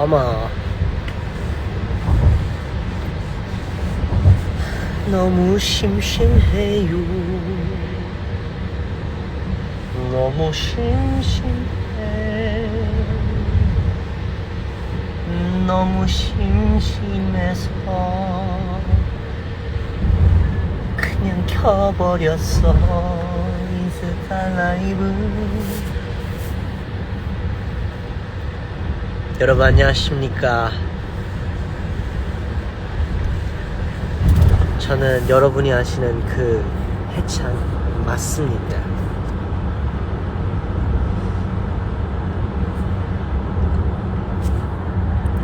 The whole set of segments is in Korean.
아마 너무 심심해요. 너무 심심해. 너무 심심해서 그냥 켜버렸어 인스타 라이브. 여러분 안녕하십니까? 저는 여러분이 아시는 그 해찬 맞습니다.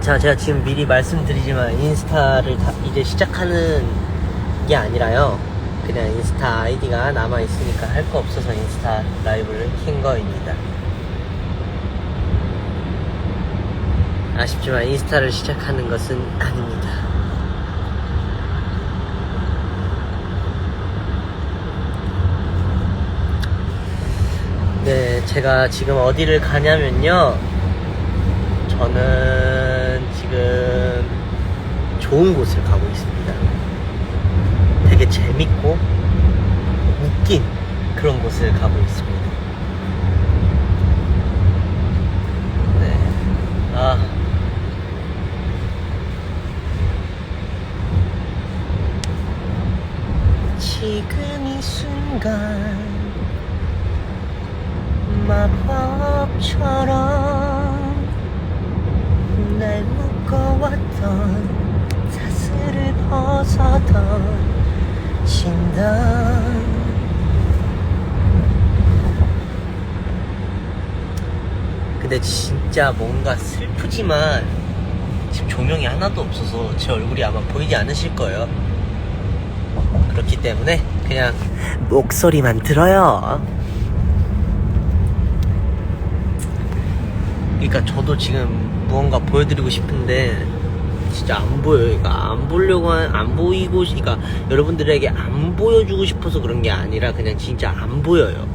자, 제가 지금 미리 말씀드리지만 인스타를 다 이제 시작하는 게 아니라요. 그냥 인스타 아이디가 남아 있으니까 할 거 없어서 인스타 라이브를 킨 거입니다. 아쉽지만 인스타를 시작하는 것은 아닙니다. 네, 제가 지금 어디를 가냐면요. 저는 지금 좋은 곳을 가고 있습니다. 되게 재밌고 웃긴 그런 곳을 가고 있습니다. 네. 아. 지금 이 순간 마법처럼 날 묶어왔던 사슬을 벗어던진다 근데 진짜 뭔가 슬프지만 지금 조명이 하나도 없어서 제 얼굴이 아마 보이지 않으실 거예요. 그렇기 때문에 그냥 목소리만 들어요 그러니까 저도 지금 무언가 보여드리고 싶은데 진짜 안 보여요. 그러니까 안 보려고 한, 안 보이고, 그러니까 여러분들에게 안 보여주고 싶어서 그런 게 아니라 그냥 진짜 안 보여요.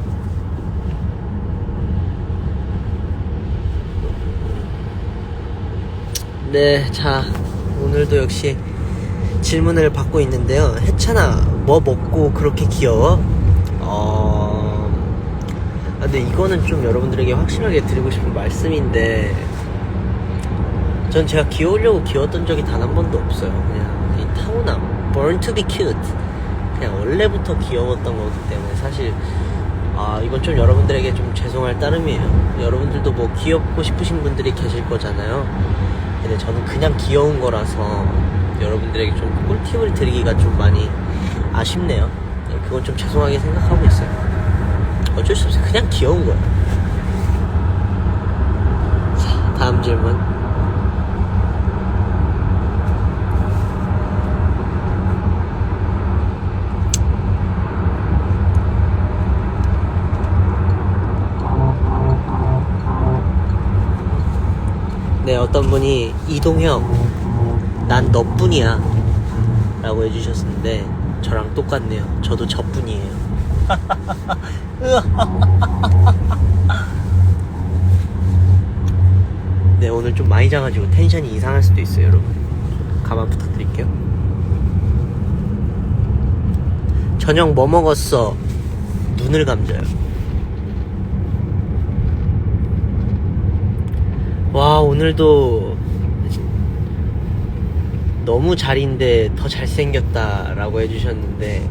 네, 자 오늘도 역시 질문을 받고 있는데요. 혜찬아, 뭐 먹고 그렇게 귀여워? 어. 아, 근데 이거는 좀 여러분들에게 확실하게 드리고 싶은 말씀인데 전 제가 귀여우려고 귀여웠던 적이 단 한 번도 없어요 그냥 이 타고남 born to be cute 그냥 원래부터 귀여웠던 거기 때문에 사실 아 이건 좀 여러분들에게 좀 죄송할 따름이에요 여러분들도 뭐 귀엽고 싶으신 분들이 계실 거잖아요 근데 저는 그냥 귀여운 거라서 여러분들에게 좀 꿀팁을 드리기가 좀 많이 아쉽네요 네, 그건 좀 죄송하게 생각하고 있어요 어쩔 수 없어요. 그냥 귀여운 거야. 자, 다음 질문. 네, 어떤 분이 이동형, 난 너뿐이야. 라고 해주셨는데, 저랑 똑같네요. 저도 저뿐이에요. 네 오늘 좀 많이 자가지고 텐션이 이상할 수도 있어요 여러분 가만 부탁드릴게요 저녁 뭐 먹었어 눈을 감자요 와 오늘도 너무 잘인데 더 잘생겼다 라고 해주셨는데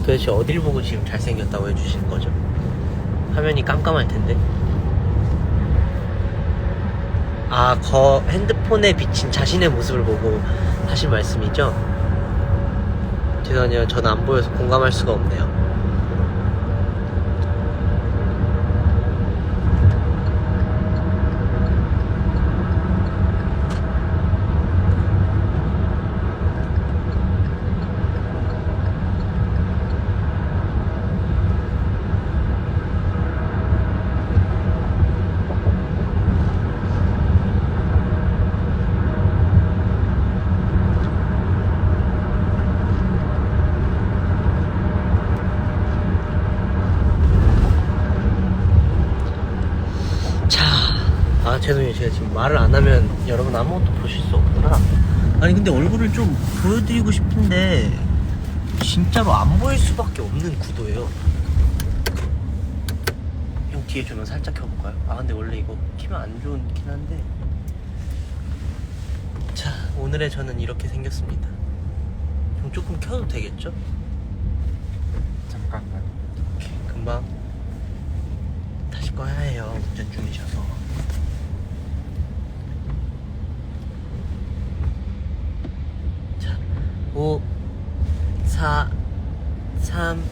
도대체 어딜 보고 지금 잘생겼다고 해주신 거죠? 화면이 깜깜할 텐데. 아, 거 핸드폰에 비친 자신의 모습을 보고 하신 말씀이죠? 죄송해요. 저는 안 보여서 공감할 수가 없네요. 말을 안 하면 여러분 아무것도 보실 수 없구나. 아니 근데 얼굴을 좀 보여드리고 싶은데 진짜로 안 보일 수밖에 없는 구도예요. 형 뒤에 조명 살짝 켜볼까요? 아 근데 원래 이거 키면 안 좋긴 한데. 자 오늘의 저는 이렇게 생겼습니다. 형 조금 켜도 되겠죠? 잠깐만. 오케이, 금방 다시 꺼야 해요. 운전 중이셔서. 자, 5, 4, 3,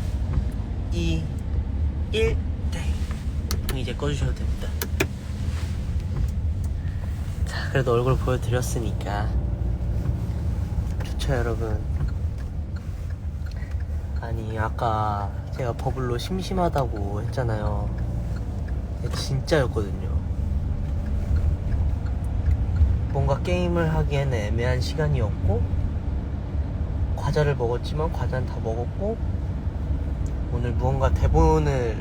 2, 1, 땡. 이제 꺼주셔도 됩니다. 자, 그래도 얼굴 보여드렸으니까. 좋죠, 여러분. 아니 아까 제가 버블로 심심하다고 했잖아요 진짜였거든요 뭔가 게임을 하기에는 애매한 시간이었고 과자를 먹었지만 과자는 다 먹었고 오늘 무언가 대본을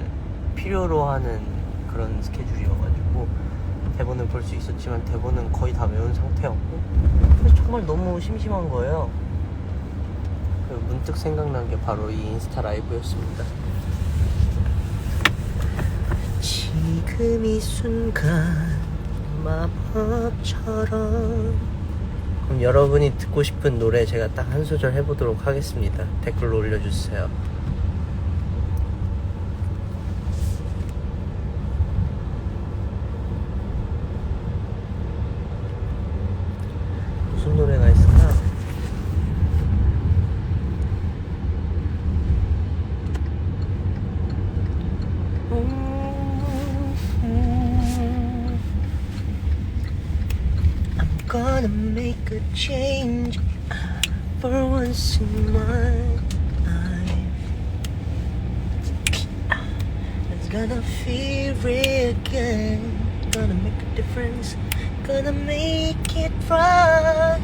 필요로 하는 그런 스케줄이어가지고 대본을 볼 수 있었지만 대본은 거의 다 외운 상태였고 그래서 정말 너무 심심한 거예요 그 문득 생각난 게 바로 이 인스타 라이브였습니다. 지금 이 순간 마법처럼 그럼 여러분이 듣고 싶은 노래 제가 딱 한 소절 해보도록 하겠습니다. 댓글로 올려주세요. Change for once in my life. It's gonna feel real good. Gonna make a difference. Gonna make it right.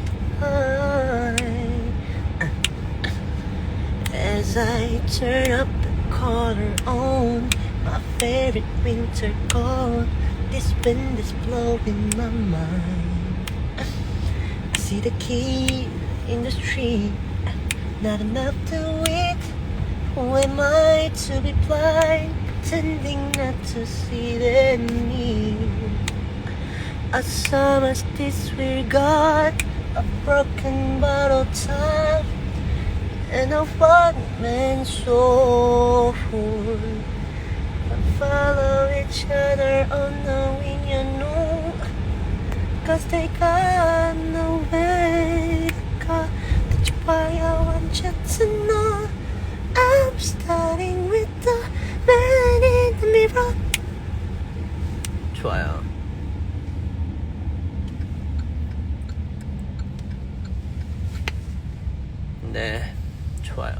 As I turn up the collar on my favorite winter coat, this wind is blowing my mind. See the key in the street, not enough to eat. Who am I to be blind, pretending not to see the need? A summer's disregard, a broken bottle top and a one-man soul. And follow each other unknowing you know Cause they got no way to go That's why I want you to know I'm starting with the man in the mirror 좋아요 네, 좋아요.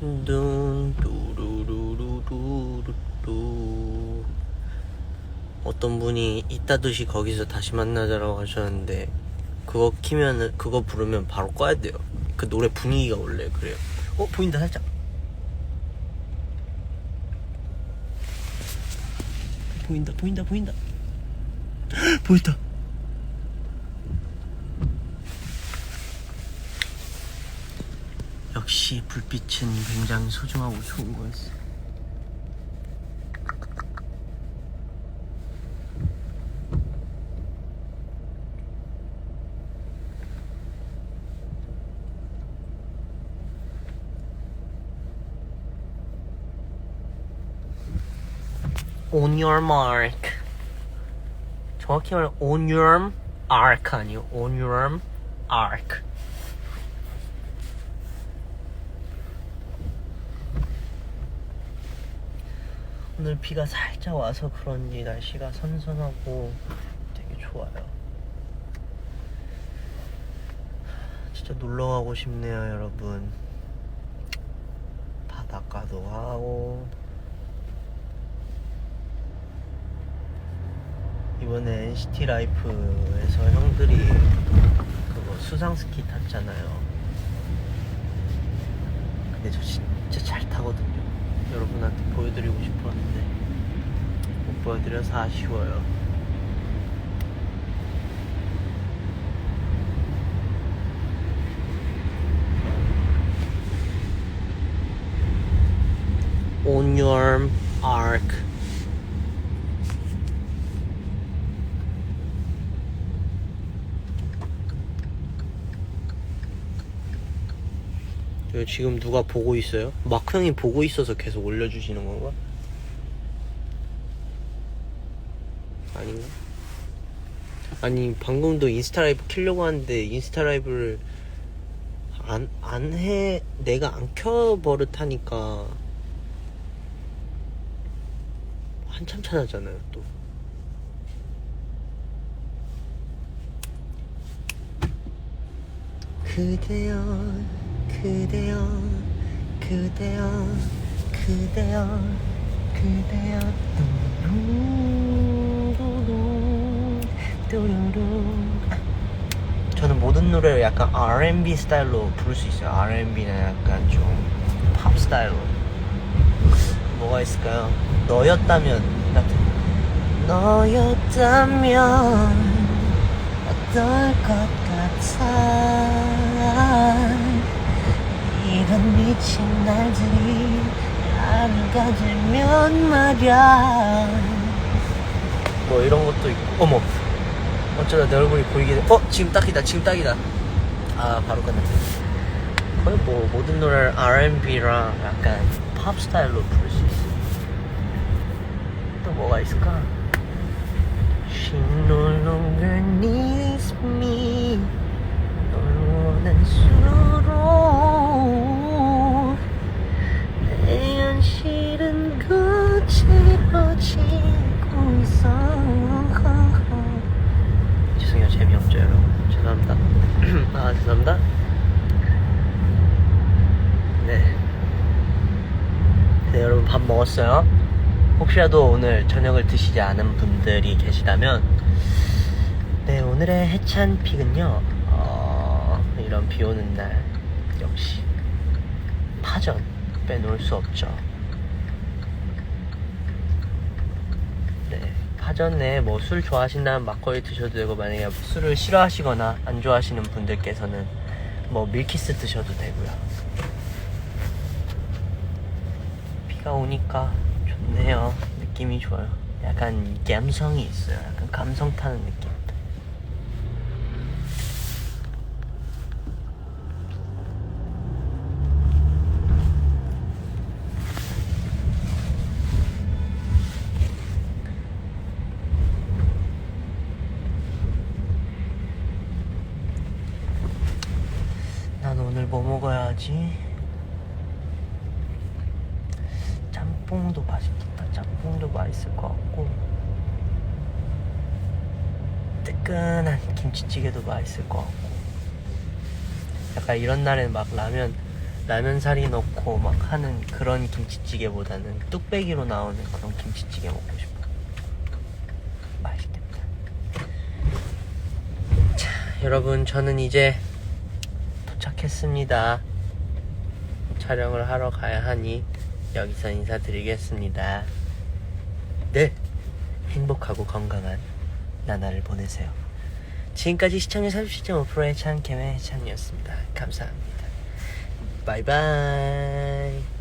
둔, 뚜루루루루루루. 어떤 분이 이따듯이 거기서 다시 만나자라고 하셨는데 그거 키면은 그거 부르면 바로 꺼야 돼요. 그 노래 분위기가 원래 그래요. 어 보인다 살짝. 보인다 보인다 보인다. 보인다. 역시 불빛은 굉장히 소중하고 좋은 거였어. On your mark. 정확히 말하면 on your arc 아니요. on your arc. 오늘 비가 살짝 와서 그런지 날씨가 선선하고 되게 좋아요. 진짜 놀러 가고 싶네요, 여러분. 바닷가도 하고 이번에 NCT 라이프에서 형들이 그거 수상 스키 탔잖아요. 근데 저 진짜 잘 타거든요. 여러분한테 보여드리고 싶었는데 못 보여드려서 아쉬워요. On your. 지금 누가 보고 있어요? 마크 형이 보고 있어서 계속 올려주시는 건가? 아닌가? 아니 방금도 인스타 라이브 키려고 하는데 인스타 라이브를 안 안 해 내가 안 켜 버릇하니까 한참 찾았잖아요 또 그대여 그대여 그대여 그대여 그대여. 뚜루루루 뚜루루 저는 모든 노래를 약간 R&B 스타일로 부를 수 있어요. R&B는 약간 좀 팝 스타일로. 뭐가 있을까요? 너였다면 같은. 너였다면 어떨 것 같아 이런 미친 날들이 나를 가지면 말야. 뭐 이런 것도 있고. 어머. 어쩌다 내 얼굴이 보이게 돼. 어? 지금 딱이다. 지금 딱이다. 아 바로 끝났네. 거의 뭐 모든 노래를 R&B랑 약간 팝 스타일로 부를 수 있어. 또 뭐가 있을까? She no longer needs me. 널 원한수록 아 죄송합니다 네. 네 여러분 밥 먹었어요? 혹시라도 오늘 저녁을 드시지 않은 분들이 계시다면 네 오늘의 해찬 픽은요 어, 이런 비 오는 날 역시 파전 빼놓을 수 없죠 내에 뭐 술 좋아하신다면 막걸리 드셔도 되고 만약에 술을 싫어하시거나 안 좋아하시는 분들께서는 뭐 밀키스 드셔도 되고요 비가 오니까 좋네요. 느낌이 좋아요. 약간 감성이 있어요. 약간 감성 타는 느낌. 난 오늘 뭐 먹어야 하지? 짬뽕도 맛있겠다. 짬뽕도 맛있을 것 같고 뜨끈한 김치찌개도 맛있을 것 같고 약간 이런 날엔 막 라면 라면 사리 넣고 막 하는 그런 김치찌개보다는 뚝배기로 나오는 그런 김치찌개 먹고 싶어. 맛있겠다. 자, 여러분 저는 이제 도착했습니다. 촬영을 하러 가야 하니 여기서 인사드리겠습니다. 네, 행복하고 건강한 나날을 보내세요. 지금까지 시청률 37.5%의 찬캠의 찬이었습니다. 감사합니다. 바이바이.